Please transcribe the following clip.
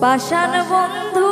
পাষাণ বন্ধু